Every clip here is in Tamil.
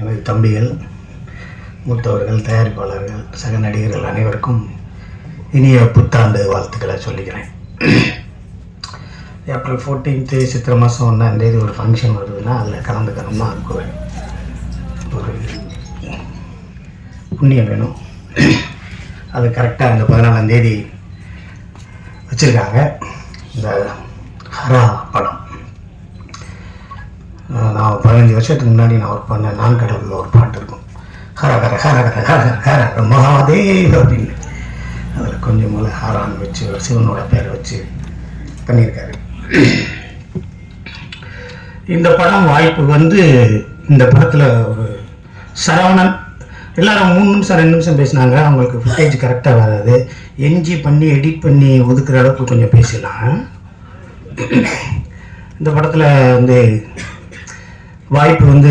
எனது தம்பிகள் மூத்தவர்கள் தயாரிப்பாளர்கள் சக நடிகர்கள் அனைவருக்கும் இனிய புத்தாண்டு வாழ்த்துக்களை சொல்லிக்கிறேன். ஏப்ரல் ஃபோர்டீன்த்து சித்திரை மாதம் ஒன்றாந்தேதி ஒரு ஃபங்க்ஷன் வருதுன்னா அதில் கலந்துக்கணும்னா அதுக்கு ஒரு ஒரு புண்ணியம் வேணும். அது கரெக்டாக இந்த பதினாலாந்தேதி வச்சுருக்காங்க. இந்த ஹரா படம். நான் பதினஞ்சு வருஷத்துக்கு முன்னாடி நான் ஒர்க் பண்ணேன் நான் கடவுளில் ஒரு பாட்டு இருக்கும். ஹர ஹர ஹர ஹர ஹர ஹர ஹர மகாதேவ் அப்படின்னு. அதில் கொஞ்சம் போல ஹரான் வச்சு ஒரு சிவனோட பேரை வச்சு பண்ணியிருக்காரு. இந்த படம் வாய்ப்பு வந்து இந்த படத்தில் ஒரு சரவணன் எல்லாரும் மூணு நிமிஷம் ரெண்டு நிமிஷம் பேசினாங்க. அவங்களுக்கு ஃபுட்டேஜ் கரெக்டாக வராது. என்ஜி பண்ணி எடிட் பண்ணி ஒதுக்குற அளவுக்கு கொஞ்சம் பேசலாம் இந்த படத்தில் வந்து வாய்ப்பு வந்து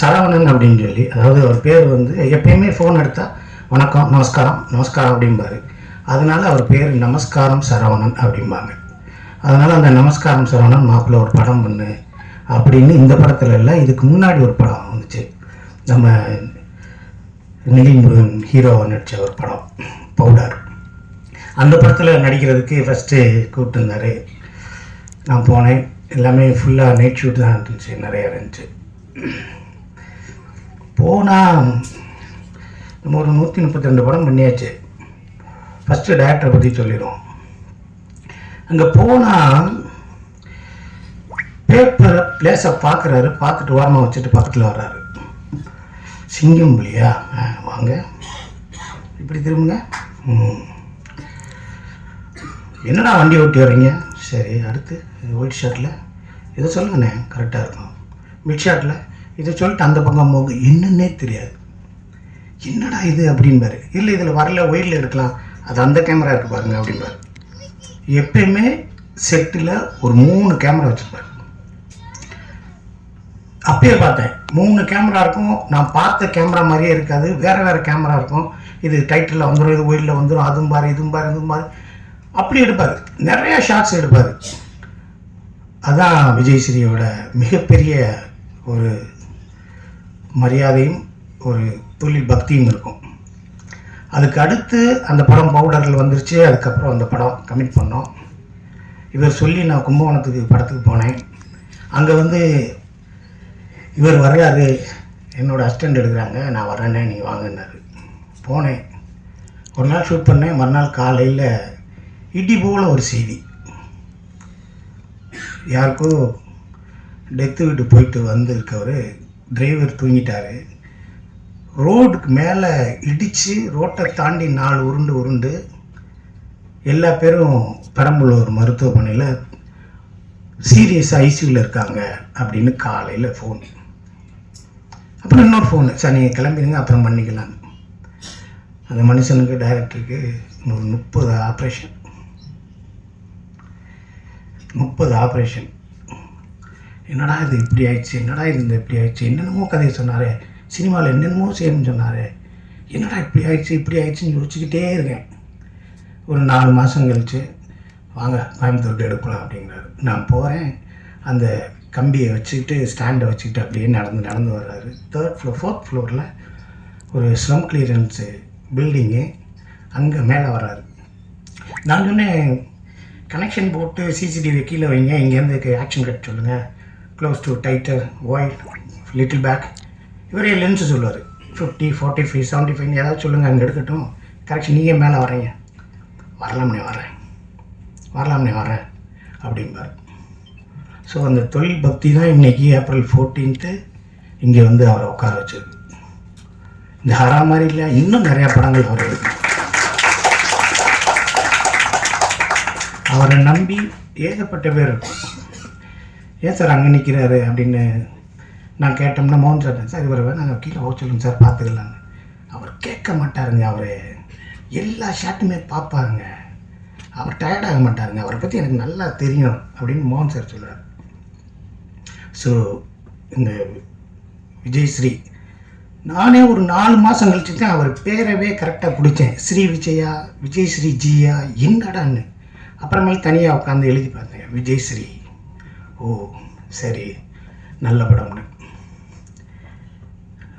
சரவணன் அப்படின்னு சொல்லி அதாவது அவர் பேர் வந்து எப்பயுமே ஃபோன் எடுத்தால் வணக்கம் நமஸ்காரம் நமஸ்காரம் அப்படிம்பாரு. அதனால அவர் பேர் நமஸ்காரம் சரவணன் அப்படிம்பாங்க. அதனால் அந்த நமஸ்காரம் சரவணன் மாப்பிள்ளை ஒரு படம் பண்ணு அப்படின்னு இந்த படத்தில் இல்லை இதுக்கு முன்னாடி ஒரு படம் வந்துச்சு. நம்ம நிதின் முருகன் ஹீரோவை நடித்த ஒரு படம் பவுடர் அந்த படத்தில் நடிக்கிறதுக்கு ஃபஸ்ட்டு கூப்பிட்டுருந்தாரு. நான் போனேன். எல்லாமே ஃபுல்லாக நைட் ஷூட் தான் இருந்துச்சு நிறையா இருந்துச்சு. போனால் நம்ம ஒரு நூற்றி முப்பத்தி ரெண்டு படம் பண்ணியாச்சு. ஃபஸ்ட்டு டேரக்டரை பற்றி சொல்லிடுவோம். அங்கே போனால் பேப்பரை பிளேஸை பார்க்குறாரு பார்த்துட்டு ஓரமாக வச்சுட்டு பக்கத்தில் வர்றாரு. சிங்கம் இல்லையா ஆ, வாங்க. இப்படி திரும்புங்க. ம். என்னடா வண்டி ஓட்டி வர்றீங்க? சரி அடுத்து ஒயிட் ஷர்ட்டில் இதை சொல்லுங்கண்ணே கரெக்டாக இருக்கும். மிட் ஷர்ட்டில் இதை சொல்லிட்டு அந்த பக்கம் போக என்னன்னே தெரியாது. என்னடா இது அப்படின்பாரு. இல்லை இதில் வரல ஒயிலில் எடுக்கலாம் அது அந்த கேமரா இருக்குது பாருங்க அப்படின்பாரு. எப்பயுமே செட்டில் ஒரு மூணு கேமரா வச்சுருப்பாரு. அப்பயே பார்த்தேன். மூணு கேமரா இருக்கும். நான் பார்த்த கேமரா மாதிரியே இருக்காது. வேறு வேறு கேமரா இருக்கும். இது டைட்டிலில் வந்துடும் இது ஒயிலில் வந்துடும் அதுவும் பாரு இதுவும் பாரு இதுவும் பாரு. அப்படி எடுப்பார். நிறைய ஷார்ட்ஸ் எடுப்பார். அதான் விஜய் ஸ்ரீயோட மிகப்பெரிய ஒரு மரியாதையும் ஒரு தொழில் பக்தியும் இருக்கும். அதுக்கு அடுத்து அந்த படம் பவுடரில் வந்துருச்சு. அதுக்கப்புறம் அந்த படம் கமிட் பண்ணோம். இவர் சொல்லி நான் கும்பகோணத்துக்கு படத்துக்கு போனேன். அங்கே வந்து இவர் வர்றாரு. என்னோடய அசிஸ்டண்ட் எடுக்கிறாங்க. நான் வரேன்னே நீ வாங்கினார் போனேன். ஒரு நாள் ஷூட் பண்ணேன். மறுநாள் காலையில் இடி போல ஒரு செய்தி. யாருக்கோ டெத்து வீட்டு போயிட்டு வந்திருக்கவர் டிரைவர் தூங்கிட்டாரு. ரோடுக்கு மேலே இடித்து ரோட்டை தாண்டி நாலு உருண்டு உருண்டு எல்லா பேரும் பெரம்பலூர் மருத்துவமனையில் சீரியஸ் ஐசியூவில் இருக்காங்க அப்படின்னு காலையில் ஃபோன் அப்புறம் இன்னொரு ஃபோனு சார் நீங்கள் கிளம்பிடுங்க அப்புறம் பண்ணிக்கலாம் அந்த மனுஷனுக்கு டைரக்டருக்கு ஒரு முப்பது ஆப்ரேஷன் முப்பது ஆப்ரேஷன் என்னடா இது இப்படி ஆயிடுச்சு? என்னடா இது இந்த இப்படி ஆயிடுச்சு? என்னென்னமோ கதையை சொன்னாரே. சினிமாவில் என்னென்னமோ செய்யணும்னு சொன்னாரே. என்னடா இப்படி ஆயிடுச்சு இப்படி ஆயிடுச்சுன்னு யோசிச்சுக்கிட்டே இருக்கேன். ஒரு நாலு மாதம் கழிச்சு வாங்க கோயம்புத்தூருக்கு எடுக்கலாம் அப்படிங்கிறாரு. நான் போகிறேன் அந்த கம்பியை வச்சுக்கிட்டு ஸ்டாண்டை வச்சுக்கிட்டு அப்படியே நடந்து நடந்து வர்றாரு. தேர்ட் ஃப்ளோர் ஃபோர்த் ஃப்ளோரில் ஒரு ஸ்லம் கிளியரன்ஸு பில்டிங்கு அங்கே மேலே வர்றாரு. நான் சொன்னேன் கனெக்ஷன் போட்டு சிசிடிவி கீழே வைங்க. இங்கேருந்து ஆக்ஷன் கட் சொல்லுங்கள் close to tighter wide little back இவரே லென்ஸு சொல்லுவார். Fifty forty five seventy five ஏதாவது சொல்லுங்கள் அங்கே எடுக்கட்டும். கரெக்ஷன் நீங்கள் மேலே வரீங்க வரலாம்னே வரேன் வரலாம்னே வரேன் அப்படிம்பார். ஸோ அந்த தொழில் பக்தி தான் இன்றைக்கி ஏப்ரல் ஃபோர்டீன்த்து இங்கே வந்து அவரை உட்கார வச்சிருக்கு இந்த ஹரா மாதிரி இல்லை இன்னும் நிறையா படங்கள் வருது. அவரை நம்பி ஏகப்பட்ட பேர் இருக்கும். ஏன் சார் அங்கே நிற்கிறாரு அப்படின்னு நான் கேட்டோம்னா மோகன் சார் சார் இவரை நாங்கள் கீழே போக சொல்லுங்க சார் பார்த்துக்கலாங்க அவர் கேட்க மாட்டாருங்க அவர் எல்லா ஷாட்டுமே பார்ப்பாருங்க. அவர் டயர்ட் ஆக மாட்டாருங்க. அவரை பற்றி எனக்கு நல்லா தெரியும் அப்படின்னு மோகன் சார் சொல்கிறார் ஸோ இந்த விஜய் ஸ்ரீ நானே ஒரு நாலு மாதம் கழிச்சு தான் அவர் பேரவே கரெக்டாக பிடிச்சேன். ஸ்ரீ விஜயா விஜய் ஸ்ரீ ஜியா என்னடான்னு. அப்புறமே தனியாக உட்காந்து எழுதி பார்த்தேன் விஜய் ஸ்ரீ ஓ சரி நல்ல படம்னு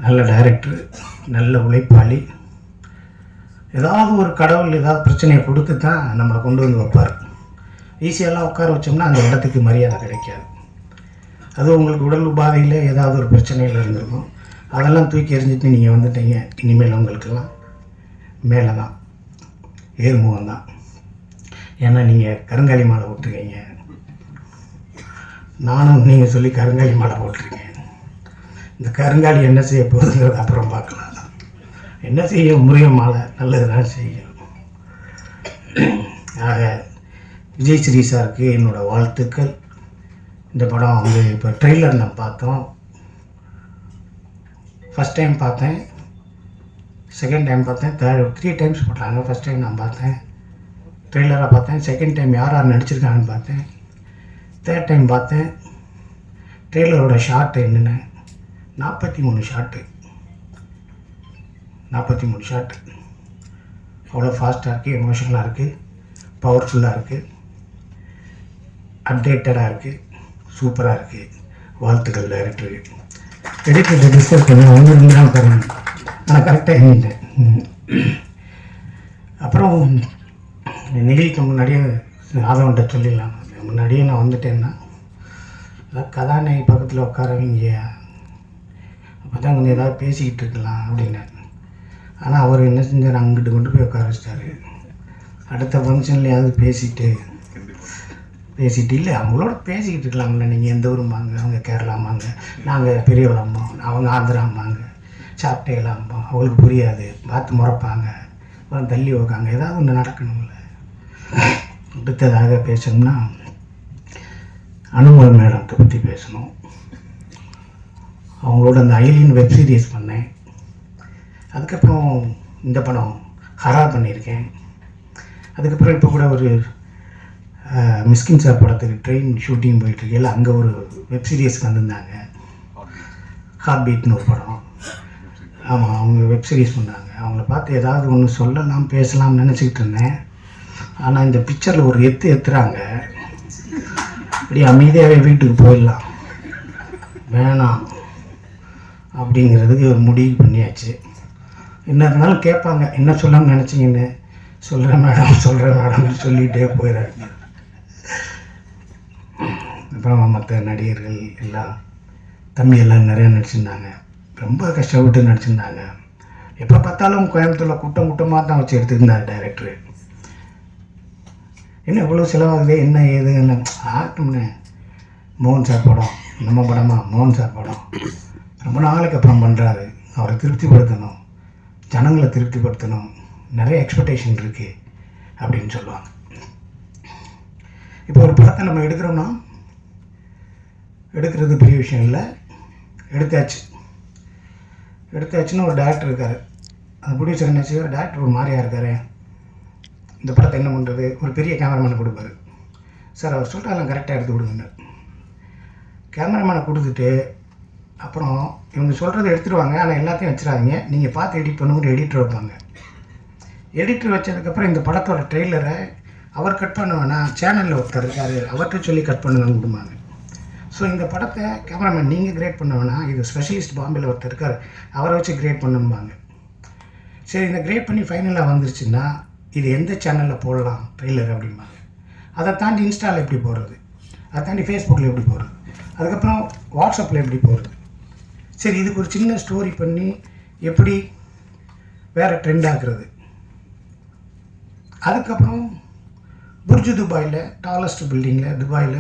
நல்ல டைரக்டர் நல்ல உழைப்பாளி. ஏதாவது ஒரு கடவுள் ஏதாவது பிரச்சனையை கொடுத்து தான் நம்மளை கொண்டு வந்து வைப்பார். ஈஸியெல்லாம் உட்கார வச்சோம்னா அந்த இடத்துக்கு மரியாதை கிடைக்காது. அது உங்களுக்கு உடல் உபாதையில் ஏதாவது ஒரு பிரச்சனையில் இருந்திருக்கும். அதெல்லாம் தூக்கி எறிஞ்சிட்டு நீங்கள் வந்துட்டீங்க. இனிமேல் உங்களுக்கெல்லாம் மேலே தான் ஏறுமுகம் தான் ஏன்னா நீங்கள் கருங்காலி மாலை போட்டிருக்கீங்க? நானும் நீங்கள் சொல்லி கருங்காலி மாலை போட்டிருக்கேன். இந்த கருங்காலி என்ன செய்ய போகுதுங்கிறது அப்புறம் பார்க்கலாம். என்ன செய்ய முருகன் மாலை? நல்லது தான் செய்யும். ஆக விஜய் ஸ்ரீ சாருக்கு என்னோடய வாழ்த்துக்கள். இந்த படம் வந்து இப்போ ட்ரெய்லர் நான் பார்த்தோம். ஃபஸ்ட் டைம் பார்த்தேன். செகண்ட் டைம் பார்த்தேன். தேர்ட் த்ரீ டைம்ஸ் போட்டாங்க. ஃபஸ்ட் டைம் நான் பார்த்தேன். ட்ரெய்லராக பார்த்தேன். செகண்ட் டைம் யார் யார் நடிச்சிருக்காங்கன்னு பார்த்தேன். தேர்ட் டைம் பார்த்தேன். ட்ரெய்லரோட ஷார்ட் என்னென்ன? நாற்பத்தி மூணு ஷார்ட்டு நாற்பத்தி மூணு ஷார்ட் அவ்வளோ ஃபாஸ்ட்டாக இருக்குது எமோஷனலாக இருக்குது பவர்ஃபுல்லாக இருக்குது அப்டேட்டடாக இருக்குது சூப்பராக இருக்குது வாழ்த்துக்கள் டைரக்டருக்கு எடிட்டர் டிஸ்கஸ் பண்ணி அவங்க இருந்தாலும் நாள் பாருங்க. ஆனால் கரெக்டாக இல்லை. அப்புறம் நிகழ்ச்சிக்கு முன்னாடியே ஆதவன்கிட்ட சொல்லிடலாம். முன்னாடியே நான் வந்துட்டேன்னா கதாநாயகி பக்கத்தில் உட்காரவங்க. அப்போ தான் கொஞ்சம் ஏதாவது பேசிக்கிட்டு இருக்கலாம் அப்படின்னு. ஆனால் அவர் என்ன செஞ்சார்? அங்கிட்டு கொண்டு போய் உட்கார வச்சிட்டாரு. அடுத்த ஃபங்க்ஷன்லையாவது பேசிட்டு பேசிட்டு இல்லை அவங்களோட பேசிக்கிட்டு இருக்கலாம்ல. நீங்கள் எந்த ஊரும்பாங்க அவங்க கேரளாம்பாங்க நாங்கள் பெரியவளாம்மா அவங்க ஆந்திராம்பாங்க சாப்பிட்டேலாம்போ அவங்களுக்கு புரியாது. பார்த்து முறைப்பாங்க. அப்புறம் தள்ளி வைக்காங்க ஏதாவது ஒன்று நடக்கணும்ல. அடுத்ததாக பேசணும்னா அனுமல் மேடத்தை பற்றி பேசணும். அவங்களோட அந்த ஐலின் வெப் சீரிஸ் பண்ணேன். அதுக்கப்புறம் இந்த படம் ஹரா பண்ணியிருக்கேன். அதுக்கப்புறம் இப்போ கூட ஒரு அஹ், மிஸ்கின் சார் படத்துக்கு ட்ரெயின் ஷூட்டிங் போயிட்டுருக்கையில் அங்கே ஒரு வெப் சீரிஸ்க்கு வந்திருந்தாங்க. ஹார்ட் பீட்னு ஒரு படம். ஆமாம் அவங்க வெப் சீரிஸ் பண்ணாங்க. அவங்கள பார்த்து ஏதாவது ஒன்று சொல்லலாம் பேசலாம்னு நினச்சிக்கிட்டு இருந்தேன். ஆனால் இந்த பிக்சரில் ஒரு எத்து எத்துறாங்க இப்படி அமைதியாகவே வீட்டுக்கு போயிடலாம். வேணாம். அப்படிங்கிறதுக்கு ஒரு முடிவு பண்ணியாச்சு. என்ன இருந்தாலும் கேட்பாங்க. என்ன சொல்லணும்னு நினச்சிங்கன்னு. சொல்கிறேன் மேடம் சொல்கிறேன் மேடம் சொல்லிகிட்டே போயிடுறாங்க. அப்புறம் மற்ற நடிகர்கள் எல்லாம் தம்பி எல்லாம் நிறையா நடிச்சிருந்தாங்க. ரொம்ப கஷ்டப்பட்டு நடிச்சிருந்தாங்க. எப்போ பார்த்தாலும் கோயம்புத்தூரில் கூட்டம் கூட்டமாக தான் வச்சு எடுத்துருந்தார் டைரக்டரு என்ன இவ்வளோ செலவாகுது? என்ன ஏதுன்னு ஆகட்டும்னு மோகன் சார் படம். நம்ம படமா? மோகன் சார் படம். ரொம்ப நாளைக்கு அப்புறம் பண்ணுறாரு அவரை திருப்திப்படுத்தணும். ஜனங்களை திருப்திப்படுத்தணும். நிறைய எக்ஸ்பெக்டேஷன் இருக்குது அப்படின்னு சொல்லுவாங்க. இப்போ ஒரு படத்தை நம்ம எடுக்கிறோம்னா எடுக்கிறது பெரிய விஷயம் இல்லை. எடுத்தாச்சு. எடுத்தாச்சுன்னு ஒரு டேரக்டர் இருக்கார். அந்த ப்ரொடியூசர் என்ன செய்வார்? டேரக்டர் ஒரு மாதிரியா இருக்காரு. இந்த படத்தை என்ன பண்ணுறது ஒரு பெரிய கேமராமேனை கொடுப்பாரு. சார் அவர் சொல்கிறாங்க கரெக்டாக எடுத்து கொடுங்க கேமராமேனை கொடுத்துட்டு அப்புறம் இவங்க சொல்கிறத எடுத்துருவாங்க. ஆனால் எல்லாத்தையும் வச்சிடாதீங்க. நீங்கள் பார்த்து எடிட் பண்ணுங்கிற எடிட்டர் வைப்பாங்க. எடிட்டர் வச்சதுக்கப்புறம் இந்த படத்தோட ட்ரெய்லரை அவர் கட் பண்ண வேணாம் சேனலில் ஒருத்தர் இருக்காரு. அவர்கிட்ட சொல்லி கட் பண்ணுங்கன்னு கொடுப்பாங்க. ஸோ இந்த படத்தை கேமராமேன் நீங்கள் கிரேட் பண்ண வேணாம் இது ஸ்பெஷலிஸ்ட் பாம்பேயில் ஒருத்தர் இருக்கார். அவரை வச்சு கிரேட் பண்ணும்பாங்க. சரி இந்த கிரேட் பண்ணி ஃபைனலாக வந்துருச்சுன்னா இது எந்த சேனலில் போடலாம் ட்ரெய்லர் அப்படிம்பாங்க. அதை தாண்டி இன்ஸ்டாவில் எப்படி போடுறது? அதை தாண்டி ஃபேஸ்புக்கில் எப்படி போடுறது? அதுக்கப்புறம் வாட்ஸ்அப்பில் எப்படி போடுறது? சரி இதுக்கு ஒரு சின்ன ஸ்டோரி பண்ணி எப்படி வேறு ட்ரெண்ட் ஆக்குறது? அதுக்கப்புறம் புர்ஜு துபாயில் டாலஸ்ட் பில்டிங்கில் துபாயில்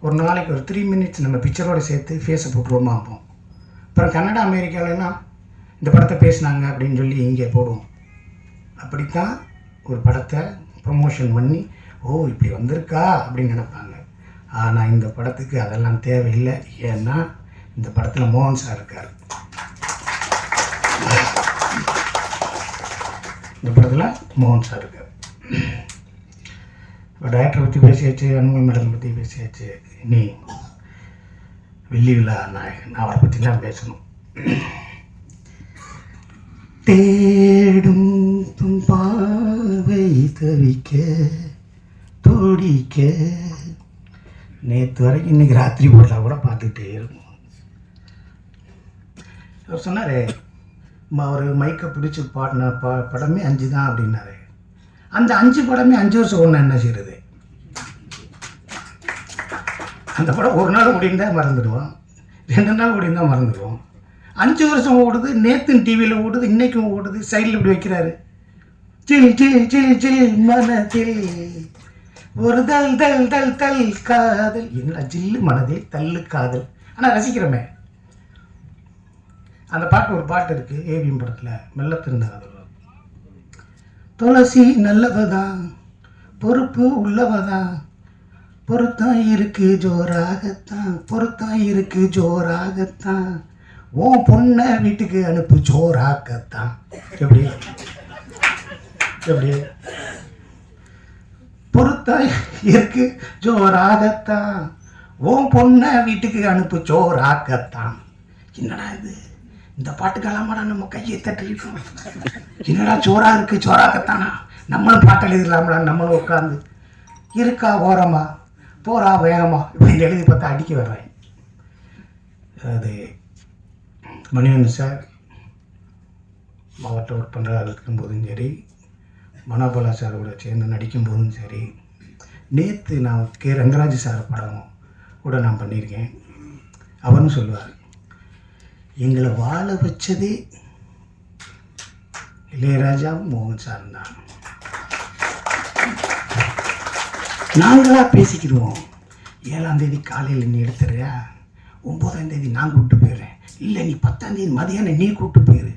ஒரு நாளைக்கு ஒரு த்ரீ மினிட்ஸ் நம்ம பிக்சரோடு சேர்த்து ஃபேஸை போட்டுருவோமா அப்போம் அப்புறம் கன்னடா அமெரிக்காவிலலாம் இந்த படத்தை பேசினாங்க அப்படின்னு சொல்லி இங்கே போடுவோம். அப்படித்தான் ஒரு படத்தை ப்ரொமோஷன் பண்ணி ஓ இப்படி வந்திருக்கா? அப்படின்னு நினைப்பாங்க. ஆனால் இந்த படத்துக்கு அதெல்லாம் தேவையில்லை. ஏன்னா இந்த படத்தில் மோகன் சார் இருக்கார். இந்த படத்தில் மோகன் சார் இருக்கார். இப்போ டேரக்டரை பற்றி பேசியாச்சு அனுமல் மேடம் பற்றி பேசியாச்சு. இனி வெள்ளி விழா நாயகன் அவரை பற்றி தான் பேசணும். தேடும் தவிக்க துடிக்க. நேற்று வரைக்கும் இன்னைக்கு ராத்திரி போட்டால் கூட பார்த்துக்கிட்டே இருக்கும். அவர் சொன்னார் அவர் மைக்கை பிடிச்சி பாடின பா படமே அஞ்சு தான் அப்படின்னாரு. அந்த அஞ்சு படமே அஞ்சு வருஷம் ஒன்று என்ன செய்யறது அந்த படம் ஒரு நாள் முடிந்தா மறந்துடுவோம் ரெண்டு நாள் முடிந்தா மறந்துடுவோம் அஞ்சு வருஷம் ஓடுது நேற்று டிவியில் ஓடுது இன்னைக்கும் ஓடுது சைடில் இப்படி வைக்கிறாரு. ஜில் ஜில் ஜில் ஜில் மனதில். ஒரு தல் தல் தல் தல் காதல். என்ன ஜில்லு மனதில் தள்ளு காதல். ஆனால் ரசிக்கிறோமே. அந்த பாட்டு ஒரு பாட்டு இருக்கு ஏவிஎம் படத்தில். மெல்ல திருந்த துளசி நல்லவதான் பொறுப்பு உள்ளவதான் பொருத்தம் இருக்கு ஜோராகத்தான். பொருத்தம் இருக்கு ஜோராகத்தான். உன் பொண்ணை வீட்டுக்கு அனுப்பு ஜோராகத்தான். எப்படி? எப்படி? பொறுத்தா இருக்கு ஜோராகத்தான். உன் பொண்ணை வீட்டுக்கு அனுப்பு ஜோராகத்தான். என்னடா இது? இந்த பாட்டுக்கெல்லாமாடா நம்ம கையை தட்டிருக்கோம் என்னடா சோறா இருக்கு சோறாகத்தானா நம்மளும் பாட்டு எழுதிடலாம்டா நம்மளும் உட்காந்து இருக்கா ஓரமா? போறா வேகமா? இப்படி எழுதி பார்த்தா அடிக்க வர்றேன். அது மணிவன் சார் மாவட்ட ஒர்க் பண்ணுறதா இருக்கும்போதும் சரி. மனோபலா சாரோட சேர்ந்து நடிக்கும்போதும் சரி நேற்று நான் கே. ரங்கராஜ் சார் படம் கூட நான் பண்ணியிருக்கேன். அவரும் சொல்லுவார் எங்களை வாழ வச்சதே இளையராஜாவும் மோகன் சார் தான். நாங்களாக பேசிக்கிடுவோம். ஏழாம் தேதி காலையில் நீ எடுத்துறியா ஒம்போதாம் தேதி நான் கூப்பிட்டு போயிடுறேன். இல்லை நீ பத்தாம் தேதி மதியானம் நீ கூப்பிட்டு போயிரு.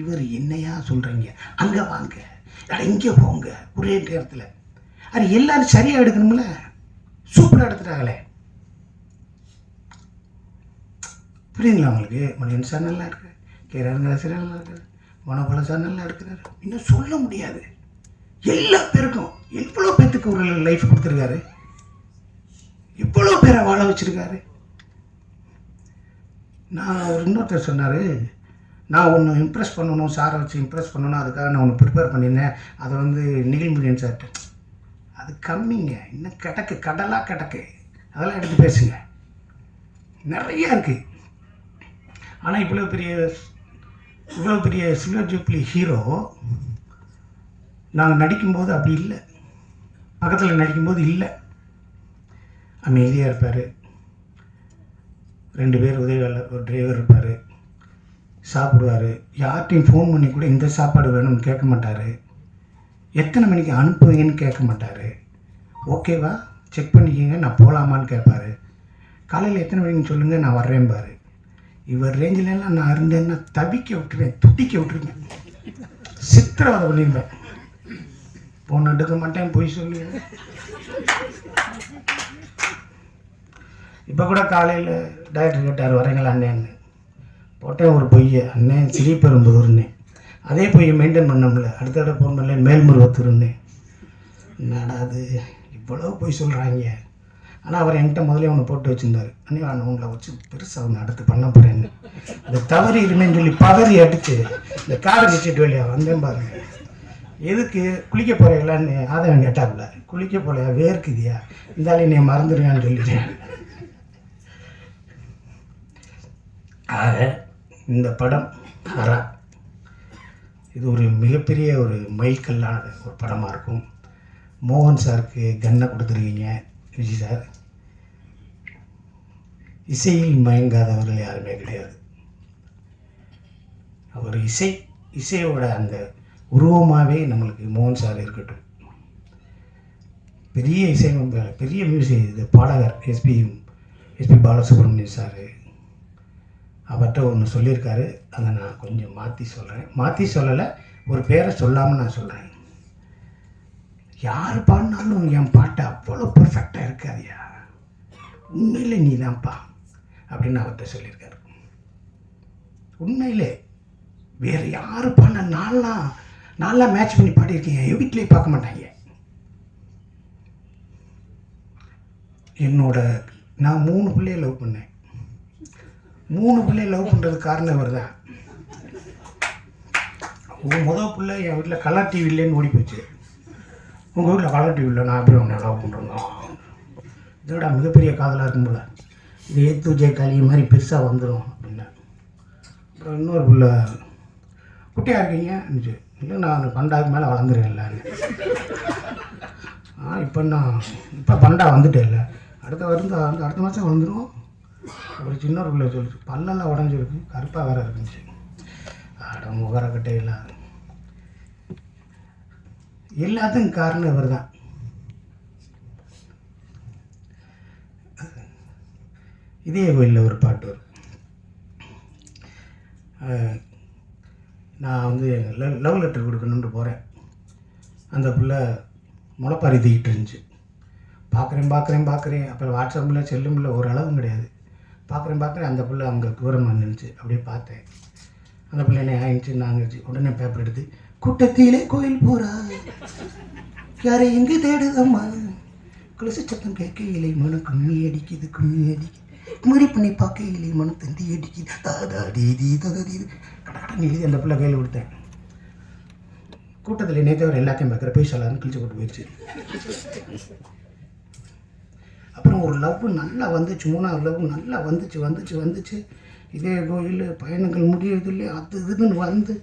இவர் என்னையா சொல்கிறீங்க அங்கே வாங்க. அட இங்கே போங்க ஒரே நேரத்தில். அது எல்லாரும் சரியாக எடுக்கணும்ல? சூப்பராக எடுத்துட்டாங்களே. புரியுதுங்களா உங்களுக்கு? மணியன் சார் நல்லா இருக்கார். கே. சார் நல்லா இருக்காரு. மனோபல சார் நல்லா இருக்கிறாரு. இன்னும் சொல்ல முடியாது. எல்லா பேருக்கும் எவ்வளோ பேர்த்துக்கு ஒரு லைஃப் கொடுத்துருக்காரு? எவ்வளோ பேரை வாழ வச்சிருக்காரு? நான் அவர் இன்னொருத்தர் சொன்னார் நான் ஒன்று இம்ப்ரெஸ் பண்ணணும் சாரை வச்சு இம்ப்ரெஸ் பண்ணணும் அதுக்காக நான் ஒன்று ப்ரிப்பேர் பண்ணியிருந்தேன். அதை வந்து நிகிழ்முடியன் சார்ட்டு அது கம்மிங்க. இன்னும் கிடக்கு. கடலாக கிடக்கு. அதெல்லாம் எடுத்து பேசுங்க. நிறையா இருக்குது ஆனால் இவ்வளோ பெரிய இவ்வளோ பெரிய சில்வர் ஜூப்ளி ஹீரோ நாங்கள் நடிக்கும்போது அப்படி இல்லை. பக்கத்தில் நடிக்கும்போது இல்லை. அமைதியாக இருப்பார். ரெண்டு பேர் உதவியாளர் ஒரு டிரைவர் இருப்பார். சாப்பிடுவார். யார்கிட்டையும் ஃபோன் பண்ணி கூட இந்த சாப்பாடு வேணும்னு கேட்க மாட்டார். எத்தனை மணிக்கு அனுப்புவீங்கன்னு கேட்க மாட்டார். ஓகேவா செக் பண்ணிக்கோங்க நான் போகலாமான்னு கேட்பாரு. காலையில் எத்தனை மணிக்கு சொல்லுங்கள் நான் வர்றேன் பார் இவர் ரேஞ்சிலலாம் நான் இருந்தேன்னா தவிக்க விட்டுருவேன் துடிக்க விட்டுருவேன். சித்திரவதை பண்ணியிருப்பேன் பொண்ணு எடுக்க மாட்டேன் போய் சொல்லி இப்போ கூட காலையில் டைரக்டர் கேட்டார் வரீங்களா அண்ணேன்னு போட்டேன் ஒரு பொய்யை அண்ணன் சிறிபெரும்புதூர்னே அதே பொய்யை மெயின்டைன் பண்ணோம்ல அடுத்த தடவை ஃபோன் பண்ணல மேல்முருவத்தூர்னே என்னடா அது? இவ்வளோ பொய் சொல்கிறாங்க ஆனால் அவர் என்கிட்ட முதல்ல ஒன்று போட்டு வச்சுருந்தார். அண்ணே நான் உங்களை வச்சு பெருசாக ஒன்று அடுத்து பண்ண போகிறேன்னு அது தவறி இருமேன்னு சொல்லி பதறி அடிச்சு இந்த காரை வச்சுட்டு வழியாக வந்தேன் பாருங்க. எதுக்கு? குளிக்க போகிறீங்களான்னு ஆதவன் கேட்டாப்புல. குளிக்க போகலையா வேர்க்குதியா? இருந்தாலும் நீ மறந்துடுவேன்னு சொல்லிட்டேன். ஆக இந்த படம் ஹரா இது ஒரு மிகப்பெரிய ஒரு மைல்கல்லான ஒரு படமாக இருக்கும். மோகன் சாருக்கு கன்னை கொடுத்துருக்கீங்க விஜய் சார். இசையில் மயங்காதவர்கள் யாருமே கிடையாது. அவர் இசை இசையோட அந்த உருவமாகவே நம்மளுக்கு மோகன் சார் இருக்கட்டும். பெரிய இசை பெரிய மியூசிக் இது பாடகர் எஸ்பி எஸ்பி பாலசுப்ரமணியம் சார். அவர்கிட்ட ஒன்று சொல்லியிருக்காரு. அதை நான் கொஞ்சம் மாற்றி சொல்கிறேன் மாற்றி சொல்லலை ஒரு பேரை சொல்லாமல் நான் சொல்கிறேன் யார் பாடினாலும் என் பாட்டு அவ்வளோ பர்ஃபெக்டாக இருக்காதியா? உண்மையிலே நீ தான்ப்பா அப்படின்னு அவர்கிட்ட சொல்லியிருக்காரு. உண்மையிலே வேறு யார் பாடின நான்லாம் நான்லாம் மேட்ச் பண்ணி பாடியிருக்கேன் என் வீட்டிலே பார்க்க மாட்டாங்க. என்னோட நான் மூணு பிள்ளைய லவ் பண்ணேன். மூணு பிள்ளையை லவ் பண்ணுறதுக்கு காரணம் இவர் தான் உங்கள் முதல் பிள்ளை என் வீட்டில் கலர் டிவி இல்லைன்னு ஓடி போச்சு. உங்கள் வீட்டில் கலர் டிவி இல்லை நான் எப்படி உன்னை லவ் பண்ணுறோம் இதோட மிகப்பெரிய காதலாக இருக்கும் போல. இது ஏத்து ஜெய காளி மாதிரி பெருசாக வந்துடும் அப்படின்னா. அப்புறம் இன்னொரு பிள்ளை குட்டியாக இருக்கீங்க? இல்லை நான் பன்னெண்டாவது மேலே வளர்ந்துருவேன்ல. ஆ இப்போ நான் இப்போ பண்டா வந்துட்டேன் இல்லை அடுத்த வருந்த அடுத்த மாதம் வந்துடும் ஒரு சின்ன பிள்ளை சொல்லிச்சு. பல்லெல்லாம் உடஞ்சிருக்கு கருப்பாக வேற இருந்துச்சு. அட முகரக்கட்டை இல்லாத எல்லாத்துக்கும் காரணம் இவர் தான் இதே கோயிலில் ஒரு பாட்டு வரும். நான் வந்து லவ் லவ் லெட்டர் கொடுக்கணுன்ட்டு போகிறேன் அந்த பிள்ளை முளைப்பாரி தூக்கிட்டு இருந்துச்சு பார்க்குறேன் பார்க்குறேன் பார்க்குறேன் அப்புறம் வாட்ஸ்அப்பில் செல்லும்ல ஒரு அளவும் கிடையாது. பார்க்குறேன் பார்க்குறேன் அந்த பிள்ளை அங்கே தூரமாக நின்றுச்சு அப்படியே பார்த்தேன். அந்த பிள்ளை என்ன ஆயிடுச்சு நாங்கள் உடனே பேப்பர் எடுத்து கூட்டத்திலே கோயில் போகிறா யாரை எங்கே தேடுதம்மா குலசு சத்தம் கேட்கையிலே மனு கும்மி அடிக்குது கும்மி அடிக்குது குமரி பண்ணி பார்க்கையிலே மனு தந்தி அடிக்குது. தாதா டீதி ததா தீது கடகடன்னு எழுதி அந்த பிள்ளை கையில் கொடுத்தேன். கூட்டத்தில் என்னை தவிர எல்லாத்தையும் பார்க்குற போய் சொல்லாதுன்னு கிழிச்சு போட்டு போயிடுச்சு. ஒரு லவ் நல்லா வந்துச்சு மூணாவது லவ் நல்லா வந்துச்சு வந்துச்சு வந்துச்சு. இதே கோயில் பயணங்கள் முடியறதில்லை அது இதுன்னு வந்து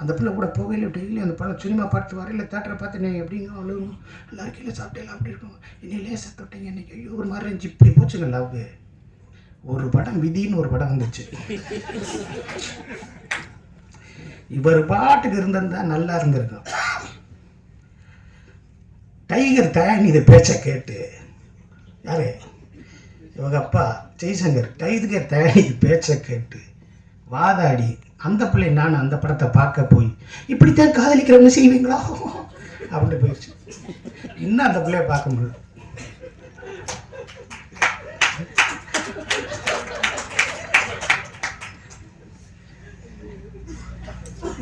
அந்த பிள்ளை கூட போகையில் டெய்லி அந்த படம் சினிமா பார்த்து வரையில் தேட்டரை பார்த்து நீ எப்படிங்க அழுகணும்? எல்லாரும் கீழே சாப்பிட்டேலாம் அப்படி இருக்கும் இன்னும் லேசாக தொட்டீங்க இன்னைக்கு ஐயோ ஒரு மாதிரி இருந்துச்சு இப்படி போச்சுங்க லவ் ஒரு படம் விதின்னு ஒரு படம் வந்துச்சு. இவர் பாட்டுக்கு இருந்திருந்தா நல்லா இருந்திருக்கும். டைகர் தயானி இதை பேச்சை கேட்டு யாரு இவங்க அப்பா ஜெய்சங்கர் டைகர் தயாரி பேச்சை கேட்டு வாதாடி அந்த பிள்ளை நான் அந்த படத்தை பார்க்க போய் இப்படித்தான் காதலிக்கிறவங்க செய்வீங்களா? அப்படின்னு போயிடுச்சு. இன்னும் அந்த பிள்ளைய பார்க்க முடியல.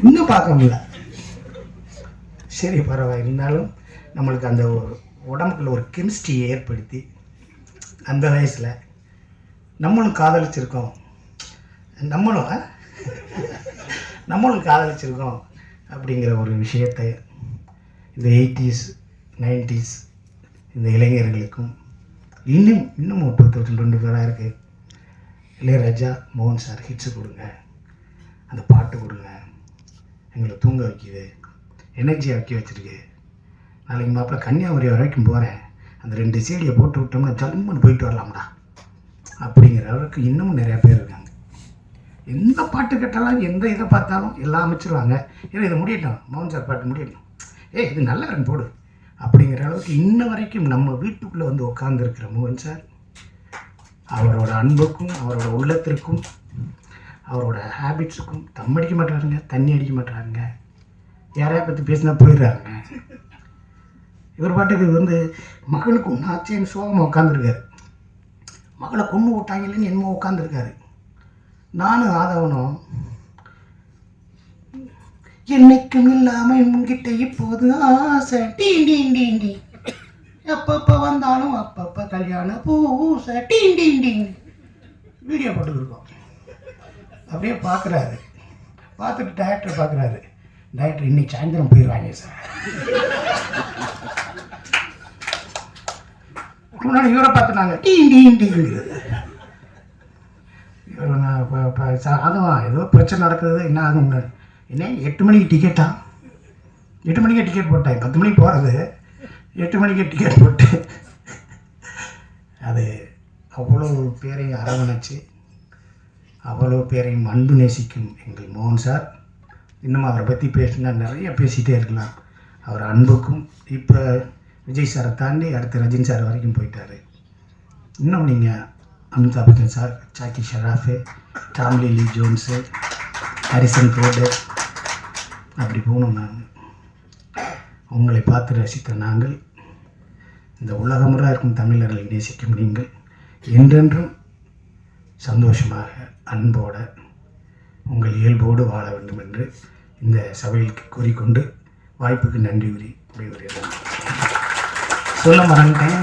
இன்னும் பார்க்க முடியல. சரி பரவாயில்லை. இருந்தாலும் நம்மளுக்கு அந்த உடம்புக்குள்ள ஒரு கெமிஸ்ட்ரியை ஏற்படுத்தி அந்த வயசில் நம்மளும் காதலிச்சிருக்கோம். நம்மளும் நம்மளும் காதலிச்சிருக்கோம் அப்படிங்கிற ஒரு விஷயத்தை இந்த எயிட்டிஸ் நைன்டிஸ் இந்த இளைஞர்களுக்கும் இன்னும் இன்னும் முப்பத்தி ரெண்டு பேராக ஃபோராக இருக்குது இளையராஜா மோகன் சார் ஹிட்ஸு கொடுங்க. அந்த பாட்டு கொடுங்க. எங்களை தூங்க வைக்கிது. எனர்ஜி வைக்க வச்சுருக்கு. நாளைக்கு மாப்பிள்ள கன்னியாகுமரி வரைக்கும் போகிறேன் அந்த ரெண்டு சீடியை போட்டு விட்டோம்னா ஜம்முன்னு போயிட்டு வரலாம்டா. அப்படிங்கிற அளவுக்கு இன்னமும் நிறையா பேர் இருக்காங்க. எந்த பாட்டு கேட்டாலும் எந்த இதை பார்த்தாலும் எல்லாம் அமைச்சிருவாங்க. ஏன்னா இதை முடியட்டும். மோகன் சார் பாட்டு முடியட்டும். ஏ இது நல்லா இருக்கு போடு. அப்படிங்கிற அளவுக்கு இன்ன வரைக்கும் நம்ம வீட்டுக்குள்ளே வந்து உட்காந்துருக்கிற மோகன் சார் அவரோட அன்புக்கும் அவரோட உள்ளத்திற்கும் அவரோட ஹேபிட்ஸுக்கும் தம் அடிக்க மாட்டாருங்க தண்ணி அடிக்க மாட்டாருங்க. யாரையா பற்றி பேசினா போயிடுறாருங்க. இவர் பாட்டுக்கு வந்து மகனுக்கு ஒன்றாச்சேன்னு சோகமாக உட்காந்துருக்காரு மகளை கொண்டு விட்டாங்கன்னு என்னமோ உட்காந்துருக்காரு நானும் ஆதவனும் என்னைக்கும் இல்லாமல் உங்ககிட்ட இப்போது ஆசை. டீ டீ டீ டீ. எப்பப்போ வந்தாலும் அப்பப்போ கல்யாண பூசை. டீ டீ டீ. வீடியோ போட்டுருக்கோம் அப்படியே பார்க்குறாரு. பார்த்துட்டு டேரக்டர் பார்க்குறாரு. டேரக்டர் இன்னைக்கு சாயந்தரம் போயிடுவாங்க சார். முன்னாடி இவரை பார்த்து டீ டீ டீங்கிறது இவர் ஏதோ பிரச்சனை நடக்குது. என்ன ஆகும் என்ன? எட்டு மணிக்கு டிக்கெட்டா எட்டு மணிக்கே டிக்கெட் போட்டேன். பத்து மணிக்கு போகிறது எட்டு மணிக்கே டிக்கெட் போட்டு அது அவ்வளோ பேரையும் அரவணைச்சு அவ்வளோ பேரையும் அன்பு நேசிக்கும் எங்கள் மோகன் சார். இன்னும் அவரை பற்றி பேசினா நிறைய பேசிகிட்டே இருக்கலாம். அவர் அன்புக்கும் இப்போ விஜய் சாரை தாண்டி அடுத்து ரஜினி சார் வரைக்கும் போயிட்டாரு. இன்னும் நீங்கள் Amitabh Bachchan sir Jackie Shroff Tommy Lee Jones Harrison Ford அப்படி போகணும் நாங்கள் உங்களை பார்த்து ரசித்த நாங்கள் இந்த உலகமுறை இருக்கும் தமிழர்களை நேசிக்கும் நீங்கள் என்றென்றும் சந்தோஷமாக அன்போட உங்கள் இயல்போடு வாழ வேண்டும் என்று இந்த சபையில் கூறிக்கொண்டு வாய்ப்புக்கு நன்றி கூறி விடைபெறுகிறேன். சொல்ல மறந்துட்டேன்